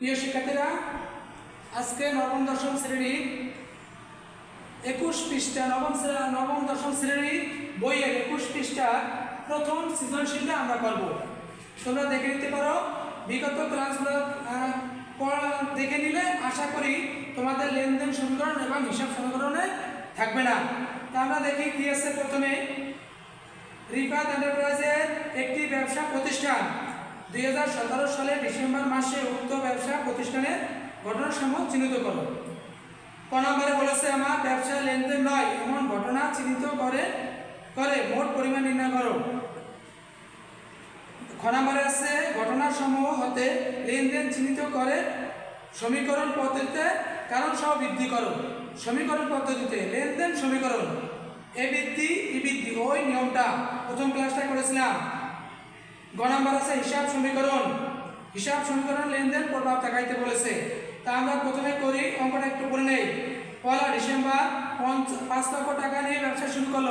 প্রিয় শিক্ষার্থীরা, আজকে নবম, দশম শ্রেণির একুশ পৃষ্ঠা, নবম নবম, দশম শ্রেণির বইয়ের একুশ পৃষ্ঠা প্রথম সৃজনশীলটা আমরা করব। তোমরা দেখে নিতে পারো, বিগত ক্লাসগুলো দেখে নিলে আশা করি তোমাদের লেনদেন সমীকরণ এবং হিসাব সমীকরণে থাকবে না। তা আমরা দেখি কি আছে প্রথমে। রিফাত এন্টারপ্রাইজের একটি ব্যবসা প্রতিষ্ঠান। দুই হাজার সতেরো সালে ডিসেম্বর মাসে উক্ত ব্যবসা প্রতিষ্ঠানের ঘটনাসমূহ চিহ্নিত করো। ক নম্বরে বলেছে, আমার ব্যবসা লেনদেন নয়, এমন ঘটনা চিহ্নিত করে করে মোট পরিমাণ নির্ণয় করো। খ নম্বরে আছে, ঘটনাসমূহ হতে লেনদেন চিহ্নিত করে সমীকরণ পদ্ধতিতে কারণ সহ বৃদ্ধি করো। সমীকরণ পদ্ধতিতে লেনদেন সমীকরণ, এ বৃদ্ধি, ই বৃদ্ধি, ওই নিয়মটা প্রথম ক্লাসটা করেছিলাম। গ আছে, হিসাব সমীকরণ। হিসাব সমীকরণ লেনদেন প্রভাব দেখাইতে বলেছে। তা আমরা প্রথমে করি, অঙ্কটা একটু করে নেই। পয়লা ডিসেম্বর পাঁচ লক্ষ টাকা নিয়ে ব্যবসা শুরু করল।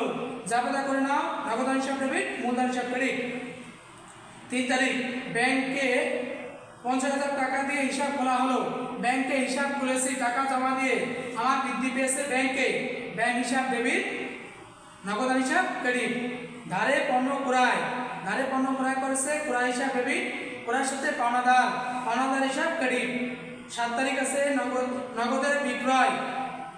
জাবেদা করে নাও নগদান হিসাব ডেবিট মূলধন হিসাব ক্রেডিট তিন তারিখ, ব্যাংকে পঞ্চাশ হাজার টাকা দিয়ে হিসাব খোলা হলো। ব্যাংকে হিসাব খুলেছি, টাকা জমা দিয়ে। আমার বৃদ্ধি পেয়েছে ব্যাংকে। ব্যাংক হিসাব ডেবিট নগদান হিসাব ক্রেডিট ধারে পণ্য ক্রয়। ধারে পণ্য ক্রয় করেছে ক্রয় হিসাব ডেবিট ক্রয়ের সাথে পাওনাদার। পাওনাদার হিসাব ক্রেডিট সাত তারিখ আছে নগদ নগদের বিক্রয়।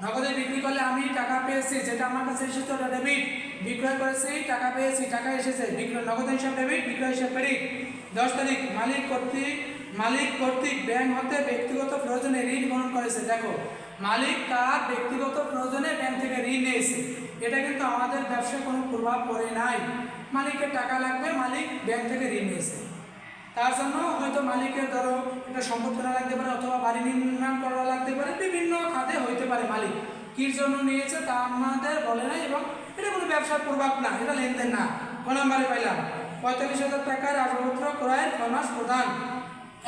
নগদে বিক্রি করলে আমি টাকা পেয়েছি, যেটা আমার কাছে এসেছে ওটা ডেবিট বিক্রয় করেছি, টাকা পেয়েছি, টাকা এসেছে। বিক্রয় নগদ হিসাব ডেবিট বিক্রয় হিসাব ক্রেডিট দশ তারিখ মালিক কর্তৃক মালিক কর্তৃক ব্যাংক হতে ব্যক্তিগত প্রয়োজনে ঋণ গ্রহণ করেছে। দেখো, মালিক তার ব্যক্তিগত প্রয়োজনে ব্যাংক থেকে ঋণ নিয়েছে। এটা কিন্তু আমাদের ব্যবসায় কোনো প্রভাব পড়ে নাই। মালিকের টাকা লাগবে, মালিক ব্যাংক থেকে ঋণ নিয়েছে। তার জন্য হয়তো মালিকের ধরো একটা সম্পদ লাগতে পারে অথবা বাড়ি নির্মাণ করা লাগতে পারে, বিভিন্ন খাতে হইতে পারে মালিক। কির জন্য নিয়েছে তা আমাদের বলে না এবং এটা কোনো ব্যবসার প্রভাব না, এটা লেনদেন না। ক নম্বরে পাইলাম, পঁয়তাল্লিশ হাজার টাকার আসবাবপত্র ক্রয়ের ফরমাস প্রদান।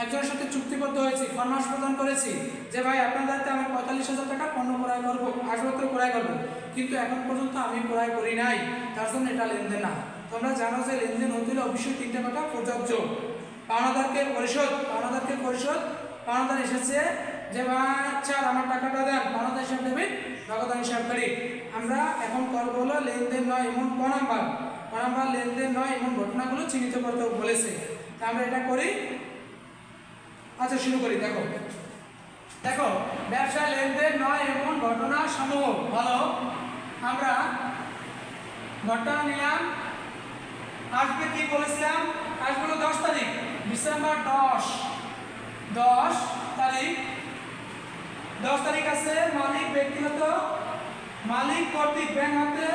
একজনের সাথে চুক্তিবদ্ধ হয়েছি ফরমাস প্রদান করেছি যে ভাই আপনার দায়িত্বে আমি পঁয়তাল্লিশ হাজার টাকা পণ্য ক্রয় করব, আসবাবপত্র ক্রয় করব। কিন্তু এখন পর্যন্ত আমি ক্রয় করি নাই, তার জন্য এটা লেনদেন না। তোমরা জানো যে লেনদেন হতে হলে অবশ্যই তিনটা কথা, প্রযোজ্য। পাওনাদারকে পরিশোধ পাওনাদারকে পরিশোধ। পাওনাদার এসেছে যে আচ্ছা আমার টাকাটা দেন। পাওনাদার হিসাব দেবে নগদ হিসাব করি। আমরা এখন করব হলো লেনদেন নয়, এমন ক নাম্বার? ক নাম্বার, লেনদেন নয়, এমন ঘটনাগুলো চিহ্নিত করতে বলেছে। তা আমরা এটা করি। আচ্ছা শুরু করি, দেখো। দেখো ব্যবসা লেনদেন নয়, এমন ঘটনা সমূহ ভালো আমরা ঘটনা নিলাম। আসবে কি বলেছিলাম? আসবে হলো দশ তারিখ ডিসেম্বর দশ। দশ তারিখ। দশ তারিখ আছে মালিক ব্যক্তিগত মালিক কর্তৃক ব্যাংক হতে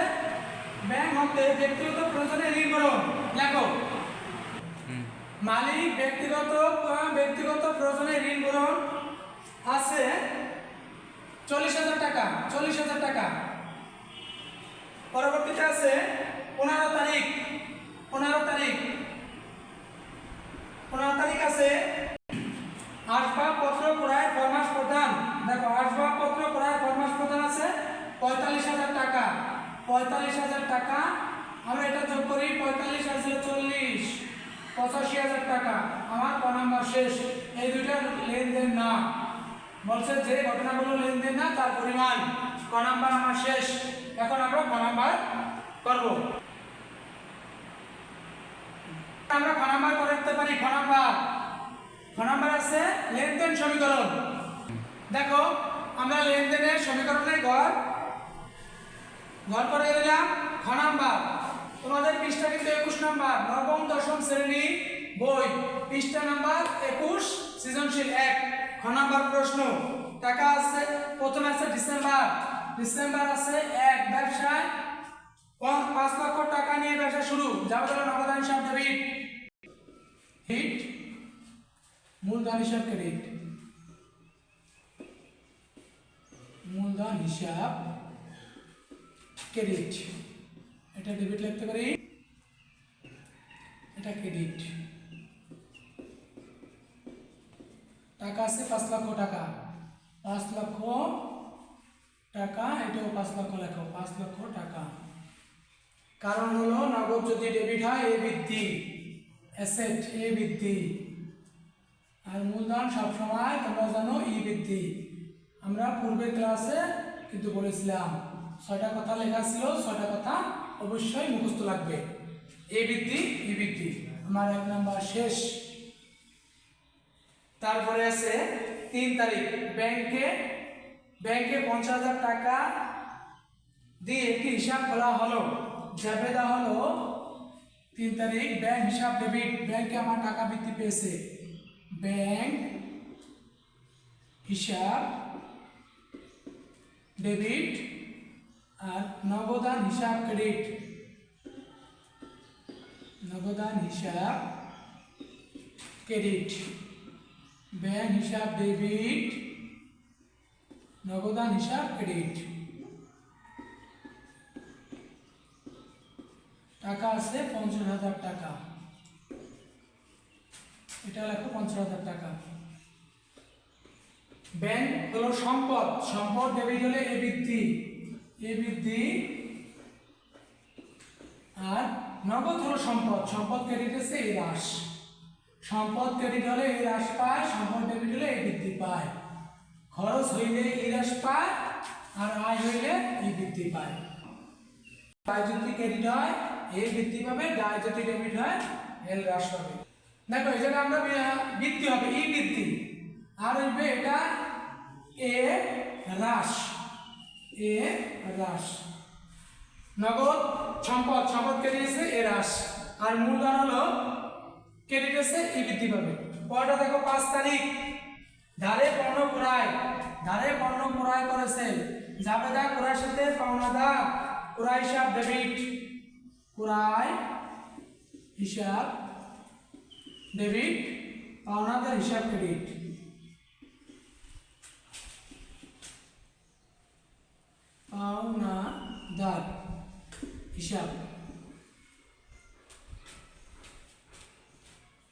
ব্যাংক হতে ব্যক্তিগত প্রয়োজনে ঋণ গ্রহণ লেখো। মালিক ব্যক্তিগত ব্যক্তিগত প্রয়োজনে ঋণ গ্রহণ আছে চল্লিশ হাজার টাকা চল্লিশ হাজার টাকা। পরবর্তীতে আছে পনেরো তারিখ। পনেরো তারিখ। পনেরো তারিখ আছে। আসবাবপত্র ক্রয় ফরমাস প্রদান। দেখো, আসবাবপত্র ক্রয় ফরমাস প্রদান আছে পঁয়তাল্লিশ হাজার টাকা। পঁয়তাল্লিশ হাজার টাকা, আমরা এটা যোগ করি পঁয়তাল্লিশ আছে চল্লিশ। পঁচাশি হাজার টাকা। আমার ক নাম্বার শেষ। এই দুইটা লেনদেন না। বলছে যে ঘটনাগুলো লেনদেন না, তার পরিমাণ। ক নাম্বার আমার শেষ। এখন আমরা ক নাম্বার করব। আমরা খ নাম্বার করে রাখতে পারি খ নাম্বার। খ নাম্বার আছে লেনদেন সমীকরণ। দেখো, আমরা লেনদেনের সমীকরণের ঘর ঘর করে দিলাম খ নাম্বার। তোমাদের পৃষ্ঠা কিন্তু একুশ নাম্বার, নবম, দশম শ্রেণি বই। পৃষ্ঠা নাম্বার একুশ, সৃজনশীল এক। খ নাম্বার প্রশ্ন, টাকা আছে, প্রথমে আছে ডিসেম্বর। ডিসেম্বর আছে এক ব্যবসায়। পাঁচ লক্ষ টাকা নিয়ে ব্যবসা শুরু। যাবতীয় নগদান হিসাব হিট মূলধন হিসাব ক্রেডিট মূলধন হিসাব ক্রেডিট এটা ডেবিট লিখতে পারি? এটা ক্রেডিট টাকা আছে পাঁচ লক্ষ টাকা। পাঁচ লক্ষ টাকা, এটাও পাঁচ লক্ষ লেখো। পাঁচ লক্ষ টাকা। কারণ হলো, নগদ যদি ডেবিট হয়, এ বৃদ্ধি। অ্যাসেট এ বৃদ্ধি। আর মূলধন সবসময় তোমরা জানো ই বৃদ্ধি। আমরা পূর্বের ক্লাসে কিন্তু বলেছিলাম, ছয়টা কথা লেখা ছিল, ছয়টা কথা অবশ্যই মুখস্থ লাগবে। এ বৃদ্ধি, ই বৃদ্ধি। আমার এক নাম্বার শেষ। তারপরে আছে তিন তারিখ। ব্যাংকে ব্যাংকে পঞ্চাশ হাজার টাকা দিয়ে একটি হিসাব খোলা হলো। জাবেদা হলো তিন তারিখ ব্যাংক হিসাব ডেবিট ব্যাংকে আমার টাকা বৃদ্ধি পেয়েছে ব্যাংক হিসাব ডেবিট আর নগদান হিসাব ক্রেডিট নগদান হিসাব ক্রেডিট ব্যাংক হিসাব ডেবিট নগদান হিসাব ক্রেডিট টাকা আছে, পঞ্চাশ হাজার টাকা। এটা লেখো পঞ্চাশ হাজার টাকা। ব্যাংক হলো সম্পদ। সম্পদ ডেবিট হলে এ বৃদ্ধি। এ বৃদ্ধি। আর নগদ হলো সম্পদ। সম্পদ ক্রেডিট হচ্ছে এ হ্রাস। সম্পদ ক্রেডিট হলে এ হ্রাস পায়, সম্পদ ডেবিট হলে এ বৃদ্ধি পায়। খরচ হইলে ই হ্রাস পায়, আর আয় হইলে ই বৃদ্ধি পায়। দায় যদি ক্রেডিট হয় এ বৃদ্ধি পাবে দায় যদি ডেবিট হয় এল হ্রাস পাবে দেখো জায়গায় আমরা বৃদ্ধি হবে, ই বৃদ্ধি। আর হইবে এটা এ হ্রাস এ হ্রাস। নগদ সম্পদ সম্পদ কেটে দিয়েছে, এ হ্রাস। আর মূলধন হলো, কেটে দিয়েছে, ই বৃদ্ধি পাবে। পরটা দেখো, পাঁচ তারিখ। ধারে পণ্য ক্রয়, ধারে পণ্য ক্রয় করেছে। জাবেদা ক্রয়ের সাথে পাওনাদার, ক্রয় হিসাব ডেবিট ক্রয় হিসাব ডেবিট পাওনাদার হিসাব ক্রেডিট। পাওনাদার হিসাব।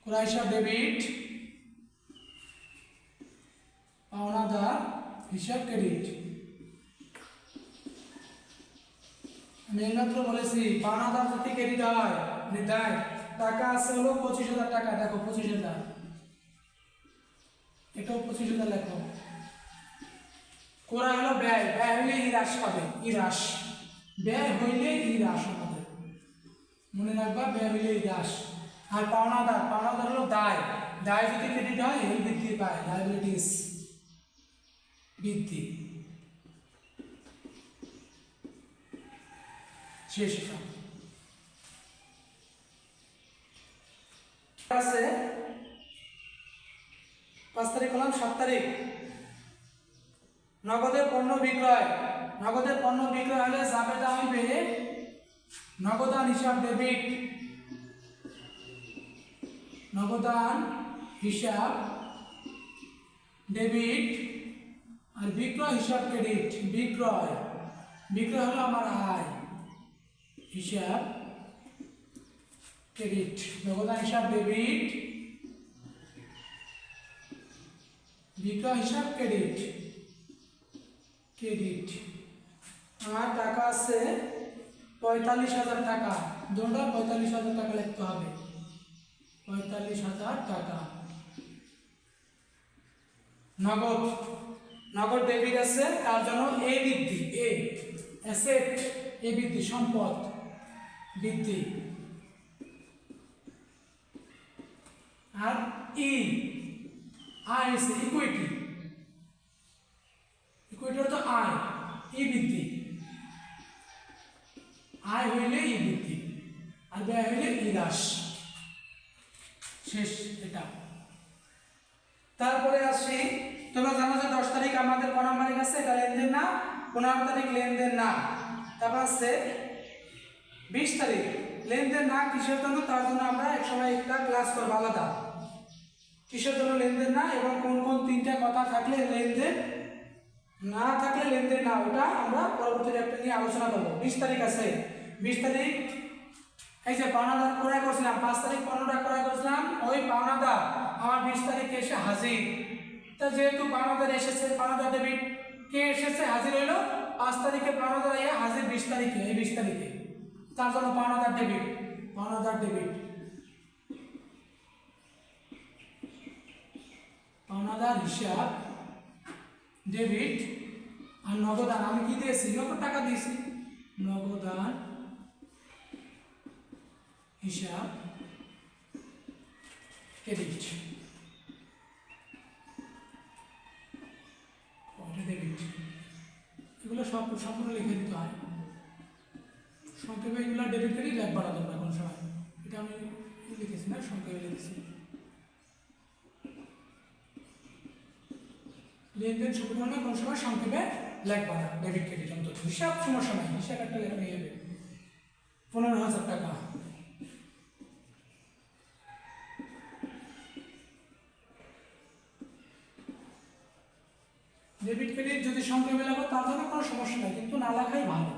ক্রয় হিসাব ডেবিট পাওনাদার হিসাব ক্রেডিট। এইমাত্র বলেছি পাওনাদার যদি ক্রেডিট হয় মানে দেয় টাকা আছে হলো পঁচিশ হাজার টাকা, দেখো পঁচিশ হাজার। এটাও পঁচিশ হাজার লেখো। করা হলো ব্যয় ব্যয় হইলে হ্রাস পাবে, হ্রাস। ব্যয় হইলে হ্রাস আমাদের মনে রাখবা, ব্যয় হইলে হ্রাস। আর পাওনাদার পাওনাদার হলো দায়। দায় যদি ক্রেডিট হয়, এই বৃদ্ধি পায় লাইবিলিটিস বৃদ্ধি। শেষ আছে পাঁচ তারিখ হলাম সাত তারিখ নগদের পণ্য বিক্রয় নগদের পণ্য বিক্রয় হলে জাবেদা হইবে নগদান হিসাব ডেবিট নগদান হিসাব ডেবিট আর বিক্রয় হিসাব ক্রেডিট বিক্রয়। বিক্রয় হলো আমার আয়। হিসাব ক্রেডিট নগদান হিসাব ডেবিট বিক্রয় হিসাব ক্রেডিট ক্রেডিট আমার টাকা আছে পঁয়তাল্লিশ হাজার টাকা। দুটা পঁয়তাল্লিশ হাজার টাকা লিখতে হবে। পঁয়তাল্লিশ হাজার টাকা। নগদ। নগদ ডেবিট আছে, তার জন্য এ বৃদ্ধি এ অ্যাসেট এ বৃদ্ধি, সম্পদ। বৃদ্ধি আর ই আছে ইকুইটি ইকুইটি অর্থ আয় ই বৃদ্ধি আয় হইলে ই বৃদ্ধি আর ব্যয় হইলে ই হ্রাস। শেষ এটা। তারপরে আসি, তোমরা জানো যে দশ তারিখ আমাদের কোন নাম্বারে গেছে? এটা লেনদেন না? পনেরো তারিখ লেনদেন না। তারপর আছে বিশ তারিখ। লেনদেন না কিসের জন্য? তার জন্য আমরা এক সময় একটা ক্লাস করব আলাদা। কিসের জন্য লেনদেন না এবং কোন কোন তিনটা কথা থাকলে লেনদেন না থাকলে লেনদেন না, ওটা আমরা পরবর্তী একটা নিয়ে আলোচনা করব। বিশ তারিখ আছে। বিশ তারিখ, এই যে পাওনাদার ক্রয় করছিলাম, পাঁচ তারিখ পনেরোটা ক্রয় করছিলাম, ওই পাওনাদার আমার বিশ তারিখে এসে হাজির। তা যেহেতু পাওনাদার এসেছে পাওনাদার ডেবিট কে এসেছে, হাজির হইল, পাঁচ তারিখে পাওনাদার হাজির বিশ তারিখে, এই বিশ তারিখে। তার জন্য পাওনাদার ডেবিট পাওনাদার ডেবিট। পাওনাদার হিসাব, ডেবিট আর নগদান, আমি কি দিয়েছি? নগদ টাকা দিয়েছি। নগদান হিসাব, ক্রেডিট। ডেবিট। এগুলো সব সম্পূর্ণ লিখে দিতে হয়। সংক্ষেপে এগুলো ডেবিট ক্রেডিট একবার তোমরা কোনো সময় এটা আমি লিখেছি না, সংক্ষেপে লিখেছি। লেনদেন সমীকরণে কোনো সময় সংক্ষেপে লেখবা না ডেবিট ক্রেডিট অন্তত। হিসাব সমস্যা নাই হিসাব একটা লেখা পনেরো হাজার টাকা। ডেবিট ক্রেডিট যদি সংক্ষেপে লেখো তার জন্য কোনো সমস্যা নেই, কিন্তু না লেখাই ভালো।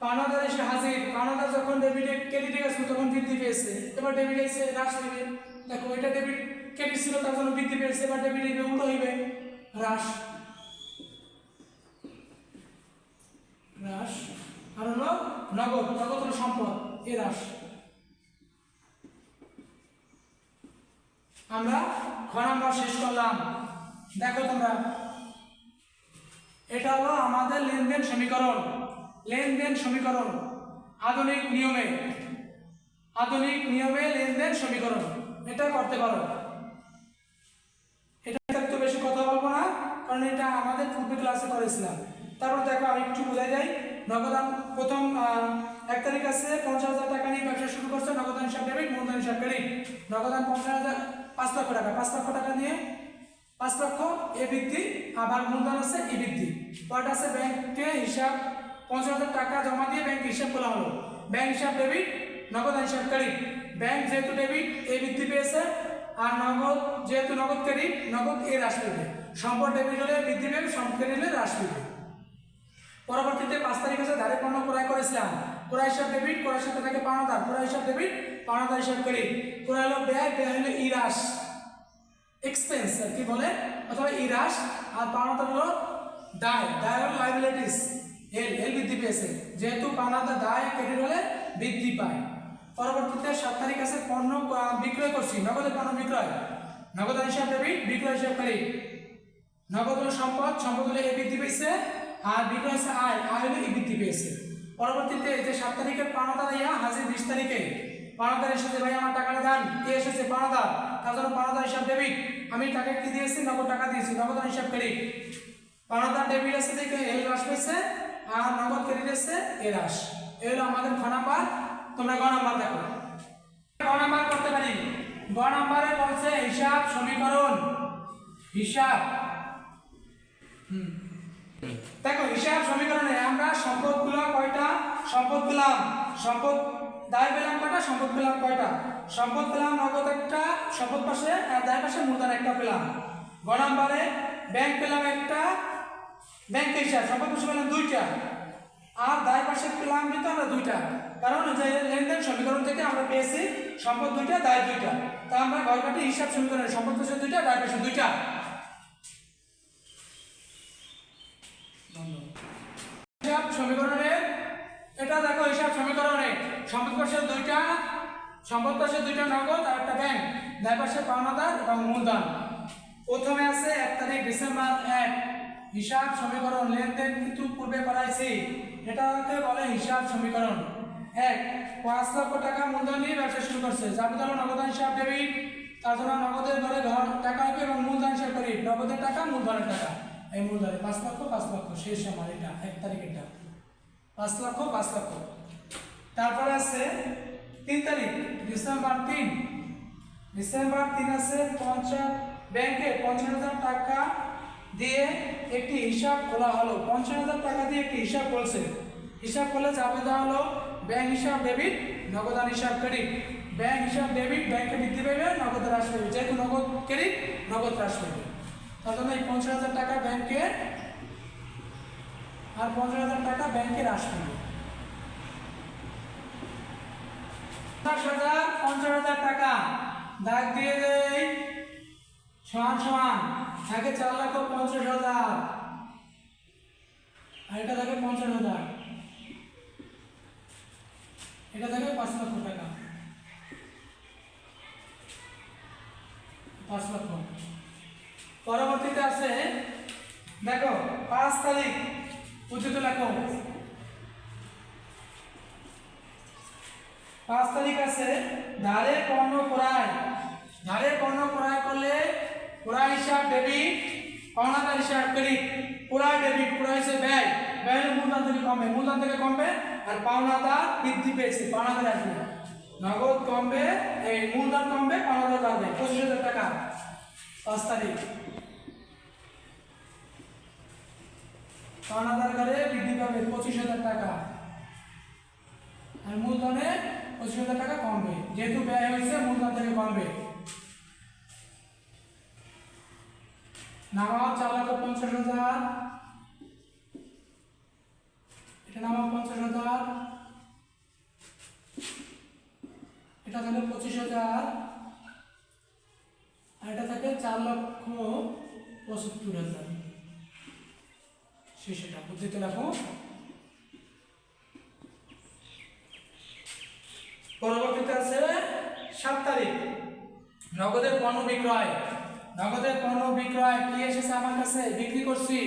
পাওনাদার এসে হাজির। পাওনাদার যখন ডেবিটে ক্রেডিটে গেছিল তখন বৃদ্ধি পেয়েছে। এবার ডেবিট এসে হ্রাস হইবে দেখো, এটা ডেবিট ক্রেডিট ছিল, তার জন্য বৃদ্ধি পেয়েছে। এবার ডেবিট হইবে উল্টো হইবে। হ্রাস হ্রাস আর হলো নগদ। নগদ হলো সম্পদ। এ হ্রাস আমরা খ নাম্বার শেষ করলাম। দেখো তোমরা। এটা হলো আমাদের লেনদেন সমীকরণ। লেনদেন সমীকরণ। আধুনিক নিয়মে। আধুনিক নিয়মে লেনদেন সমীকরণ। এটা করতে পারো। এটা একটু বেশি কথা বলব না, কারণ এটা আমাদের পূর্বে ক্লাসে করেছিলাম। তারপর দেখো আমি একটু বোঝাই যাই নগদান প্রথম এক তারিখ আছে, পঞ্চাশ হাজার টাকা নিয়ে ব্যবসা শুরু করছে নগদান হিসাব ডেবিট মূলধন হিসাব ক্রেডিট নগদান পঞ্চাশ হাজার, পাঁচ লক্ষ টাকা, পাঁচ লক্ষ টাকা নিয়ে পাঁচ লক্ষ এ বৃদ্ধি, আবার মূলধন আছে ই বৃদ্ধি। কয়টা আছে ব্যাংকে হিসাব পঞ্চাশ হাজার টাকা জমা দিয়ে ব্যাংক হিসাব খোলা হলো। ব্যাংক হিসাব ডেবিট নগদ হিসাব ক্রেডিট ব্যাংক যেহেতু ডেবিট এ বৃদ্ধি পেয়েছে। আর নগদ, যেহেতু নগদ ক্রেডিট নগদ এ হ্রাস পেবে সম্পদ ডেবিট হলে বৃদ্ধি পেবে সম্পদ ক্রেডিট হলে হ্রাস পেবে পরবর্তীতে পাঁচ তারিখ আছে, ধারে পণ্য ক্রয় করেছিলাম। ক্রয় হিসাব ডেবিট ক্রয়ের সাথে থাকে পাওনাদার। ক্রয় হিসাব ডেবিট পাওনাদার হিসাব ক্রেডিট ক্রয় হলো ব্যয় ব্যয় হলো ইরাস এক্সপেন্স আর কি বলে? অথবা ইরাস আর পাওনাদার হলো দায়। দায় হলো লাইবিলিটিস এল এল বৃদ্ধি পেয়েছে যেহেতু পাওনাদার দায় ক্রেডিট হলে বৃদ্ধি পায়। পরবর্তীতে সাত তারিখ আছে পণ্য বিক্রয় করছি। নগদের পণ্য বিক্রয়। নগদ হিসাব ডেবিট বিক্রয় হিসাব ক্রেডিট নগদ হলো সম্পদ সম্পদ হলে এ বৃদ্ধি পেয়েছে, আর বিক্রয় হচ্ছে আয়। আয় হলে ই বৃদ্ধি পেয়েছে। পরবর্তীতে যে সাত তারিখের পাওনাদার ইয়া হাজির বিশ তারিখে। পাওনাদার এসেছে ভাই আমার টাকাটা দেন। কে এসেছে পাওনাদার তার জন্য পাওনাদার হিসাব ডেবিট আমি তাকে কি দিয়েছি? নগদ টাকা দিয়েছি। নগদ হিসাব ক্রেডিট পাওনাদার ডেবিট আছে দেখে এল হ্রাস পেয়েছে। আর নগদ ক্রেডিট আছে এ হ্রাস এই হলো আমাদের খ নাম্বার? তোমরা গ নাম্বার দেখো। গ নাম্বার করতে পারি? গ নাম্বারে বলছে হিসাব সমীকরণ। হিসাব। দেখো, হিসাব সমীকরণে আমরা সম্পদগুলো কয়টা? সম্পদ পেলাম। সম্পদ দায় পেলাম কয়টা? সম্পদ পেলাম কয়টা? সম্পদ পেলাম নগদ একটা, সম্পদ পাশে, আর দায় পাশে মূলধন একটা পেলাম। গ নাম্বারে ব্যাংক পেলাম একটা ব্যাংক হিসাব পাশে পেলাম দুইটা। আর দায় পাশে পেলাম কিন্তু আমরা দুইটা। কারণ যে লেনদেন সমীকরণ থেকে আমরা পেয়েছি, সম্পদ দুইটা, দায় দুইটা। তা আমরা গড়কাটি হিসাব সমীকরণে, সম্পদ পাশে দুইটা, দায় পাশে দুইটা। হিসাব সমীকরণে, এটা দেখো, হিসাব সমীকরণে, সম্পদ পাশে দুইটা, সম্পদ পাশে দুইটা নগদ আর একটা ব্যাংক। দায় পাশে পাওনাদার এবং মূলধন। প্রথমে আছে এক তারিখ ডিসেম্বর এক। হিসাব সমীকরণ লেনদেন কিন্তু পূর্বে করাইছি। এটাকে বলে হিসাব সমীকরণ। এক, পাঁচ লক্ষ টাকা মূলধন নিয়ে ব্যবসা শুরু করছে। যাবতীয় নগদ হিসাব ডেবিট তার জন্য নগদের ঘরে ঘর, টাকা হবে এবং মূলধন হিসাব করি। নগদের টাকা, মূলধনের টাকা। এই মূলধনে পাঁচ লক্ষ পাঁচ লক্ষ। শেষ আমার এটা, এক তারিখেরটা পাঁচ লক্ষ পাঁচ লক্ষ। তারপরে আছে তিন তারিখ, ডিসেম্বর তিন। ডিসেম্বর তিন আছে পঞ্চাশ ব্যাংকে পঞ্চাশ হাজার টাকা দিয়ে একটি হিসাব খোলা হলো। পঞ্চাশ হাজার টাকা দিয়ে একটি হিসাব বলছে। হিসাব করলে যাবে দেওয়া হলো, ব্যাংক হিসাব, ডেবিট নগদান হিসাব ক্রেডিট। ব্যাংক হিসাব, ডেবিট, ব্যাংকে বৃদ্ধি পাবে নগদ হ্রাস পাবে যেহেতু নগদ ক্রেডিট, নগদ হ্রাস পাবে তার জন্য এই পঞ্চাশ হাজার টাকা ব্যাংকে আর পঞ্চাশ হাজার টাকা ব্যাংকে হ্রাস পাবে পঞ্চাশ হাজার পঞ্চাশ হাজার টাকা। দাগ দিয়ে দেই। সমান সমান থাকে চার লক্ষ পঞ্চাশ হাজার। আর এটা থাকে পঞ্চাশ হাজার। এটা থাকে পাঁচ লক্ষ টাকা। পাঁচ লক্ষ। পরবর্তীতে আছে, দেখো, পাঁচ তারিখ উচিত লেখো। পাঁচ তারিখ আছে, ধারে পণ্য ক্রয় ধারে করলে ক্রয় হিসাব ডেবিট পাওনাদার হিসাব ক্রেডিট ক্রয় ডেবিট ক্রয় হিসেবে ব্যয়। ব্যয় হলে মূলধন থেকে কমবে। মূলধন থেকে কমবে আর পাওনাদার বৃদ্ধি পেয়েছে। পাওনাদার আসবে। নগদ কমবে, এই মূলধন কমবে, পাওনাদার বাড়বে। পঁচিশ হাজার টাকা। পাঁচ তারিখ। পাওনাদার ঘরে বৃদ্ধি পাবে পঁচিশ হাজার টাকা। আর মূলধনে পঁচিশ হাজার টাকা কমবে। যেহেতু ব্যয় হয়েছে, মূলধন থেকে কমবে। নামাও চার লক্ষ পঞ্চাশ হাজার। এটা নামাও পঞ্চাশ হাজার। এটা থাকে পঁচিশ হাজার। আর এটা থাকে চার লক্ষ পঁচাত্তর হাজার। শেষেটা বুদ্ধিতে রাখো পরবর্তীতে আছে সাত তারিখ। নগদের পণ্য বিক্রয়। নগদের পণ্য বিক্রয় কি এসেছে আমার কাছে? বিক্রি করছি।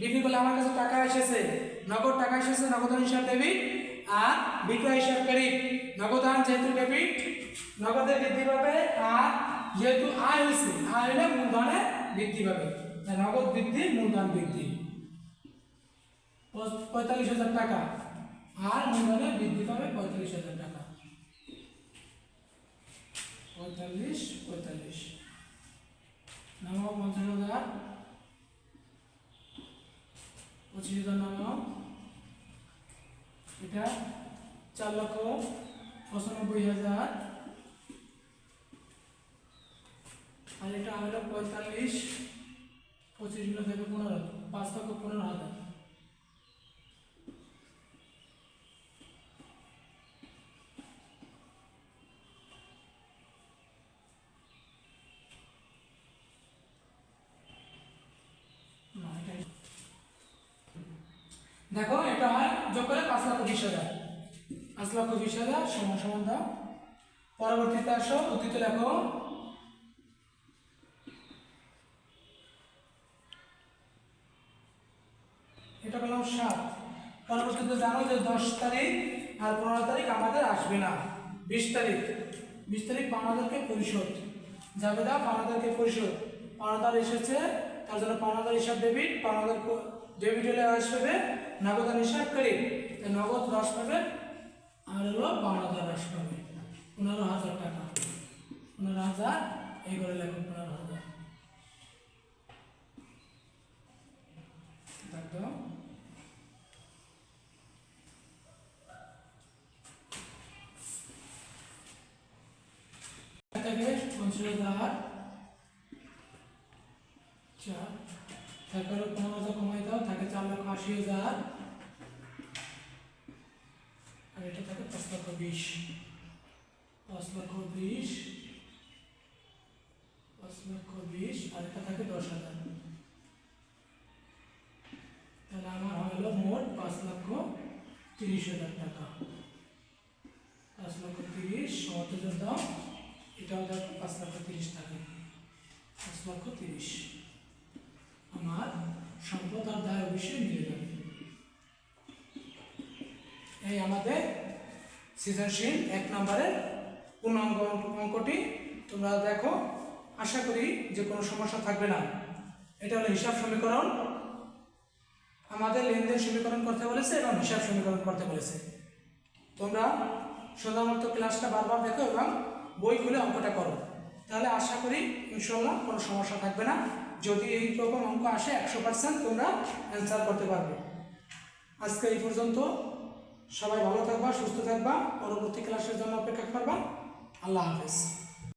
বিক্রি করলে আমার কাছে টাকা এসেছে। নগদ টাকা এসেছে নগদান হিসাব ডেবিট আর বিক্রয় হিসাব ক্রেডিট নগদান যেহেতু ডেবিট নগদে বৃদ্ধি পাবে আর যেহেতু আয় হয়েছে, আয় হলে মূলধনে বৃদ্ধি পাবে। নগদ বৃদ্ধি, মূলধন বৃদ্ধি। পঁয়তাল্লিশ হাজার টাকা। আর মূলধনে বৃদ্ধি পাবে পঁয়তাল্লিশ হাজার টাকা। পঁয়তাল্লিশ পঁয়তাল্লিশ। নামাও পঞ্চাশ হাজার পঁচিশ হাজার নামাও এটা চার লক্ষ পঁচানব্বই হাজার। আর এটা হলো পঁয়তাল্লিশ, পঁচিশগুলো থেকে পনেরো, পাঁচ লক্ষ পনেরো হাজার। দেখো, এটা হয় যোগ করে পাঁচ লক্ষ বিশ হাজার। পাঁচ লক্ষ বিশ হাজার, সমান সমান দাও। পরবর্তীতে আসো, অতীত লেখো। এটা পেলাম সাত। পরবর্তীতে জানো যে দশ তারিখ আর পনেরো তারিখ আমাদের আসবে না। বিশ তারিখ। বিশ তারিখ পাওনাদারকে পরিশোধ। যাবে না পাওনাদারকে পরিশোধ। পাওনাদার এসেছে, তার জন্য পাওনাদার হিসাব ডেবিট পাওনাদার ডেবিট হলে হ্রাস পাবে ক্রেডিট তাই নগদ হ্রাস পাবে, আর হলো পাওনাদার হ্রাস পাবে, পনেরো হাজার টাকা। পনেরো হাজার এই করে লেখো পনেরো হাজার। একদম। থেকে পঞ্চাশ হাজার। তারপরে পনেরো হাজার কমাই দাও থাকে চার লক্ষ আশি হাজার আর এটা থাকে পাঁচ লক্ষ বিশ। পাঁচ লক্ষ বিশ, পাঁচ লক্ষ বিশ, আর এটা থাকে দশ হাজার। তাহলে আমার হলো মোট পাঁচ লক্ষ তিরিশ হাজার টাকা পাঁচ লক্ষ তিরিশ সমান্তর দাম এটাও দেখো পাঁচ লক্ষ তিরিশ টাকা পাঁচ লক্ষ তিরিশ আমার সম্পদ আর দায় অবশ্যই মিলে যাবে এই আমাদের সৃজনশীল এক নম্বরের পূর্ণাঙ্গ অঙ্ক- অঙ্কটি তোমরা দেখো। আশা করি যে কোনো সমস্যা থাকবে না। এটা হলো হিসাব সমীকরণ। আমাদের লেনদেন সমীকরণ করতে বলেছে এবং হিসাব সমীকরণ করতে বলেছে। তোমরা শুধুমাত্র ক্লাসটা বারবার দেখো এবং বই খুলে অঙ্কটা করো। তাহলে আশা করি ইনশাল্লাহ কোনো সমস্যা থাকবে না। যদি এই রকম অঙ্ক আসে একশো পার্সেন্ট তোমরা অ্যান্সার করতে পারবে। আজকে এই পর্যন্ত। সবাই ভালো থাকবা সুস্থ থাকবা পরবর্তী ক্লাসের জন্য অপেক্ষা করবা। আল্লাহ হাফেজ।